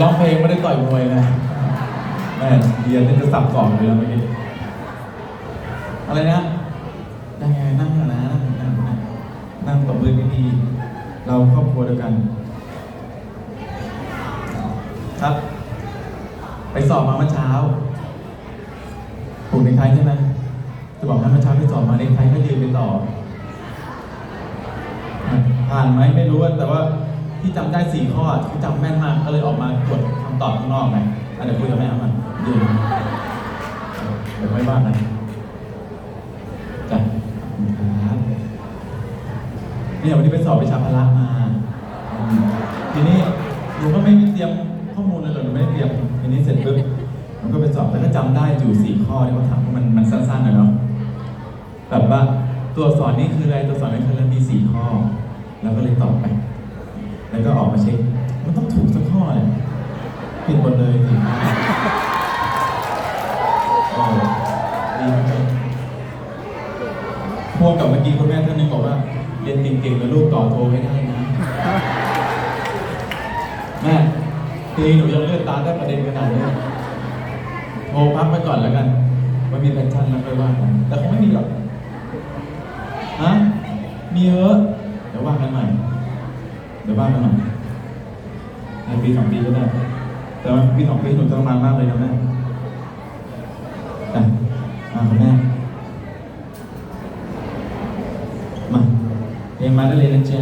ร้องเพลงไม่ได้ต่อยมวยนะแม่เดียนนี่จะสับก่องเลยแล้วเมื่อกี้อะไรนะยังไงนั่งนะนั่งนั่งนั่งนั่งตบมือดีๆเราครอบครัวเดียวกัน ครับ ไปสอบมาเมื่อเช้าผูกในไทยใช่ไหมจะบอกให้เมื่อเช้าไปสอบมาในไทยก็ยืนไปต่อผ่านไหมไม่รู้แต่ว่า ที่จำได้สี่ข้อที่จำแม่นมากก็เลยออกมากดคำตอบข้างนอกไงอะเดี๋ยวคุยกับแม่เอามันยืนเดี๋ยวไม่ว่ากันจ้ะครับเนี่ยวันนี้ไปสอบวิชาพละมาอืมทีนี้หนูก็ไม่ไเตรียมข้อมูลเลยหรอหนูไม่ได้เตรียมทีนี้เสร็จปุ๊บหนูก็ไปสอบแต่ก็จำได้อยู่สี่ข้อที่เขาถามว่ามันมันสั้นๆนะเนาะ แบบว่าตัวสอักษรนี่คืออะไรตัวสอักษรนี่คืออะไรมีสี่ข้อ แล้วก็เลยตอบไป แล้วก็ออกมาเช็ค มันต้องถูกสักข้อเลยผิดหมดเลยสี่ข้โอ้ดีมากพวกกับเมื่อกี้คุณแม่ท่านนึงบอกว่า เรียนเก่งๆแล้วลูกต่อโทให้ได้นะแม่ทีนี้หนูยังเลือดตาได้ประเด็นขนาดนี้โทรพักไปก่อนแล้วกันมันมีแพชชั่นแล้วค่อยว่ากันแต่คงไม่มีหรอกฮะมีเยอะเดี๋ยวว่ากันใหม่ เดี๋ยวบ้ากันใหม่ในปีสองปีก็ได้ แต่ว่าปีสองปีหนูทรมานมากเลยนะแม่แต่มาคุณแม่ มาเรียนมาได้เลยนะจ๊ะ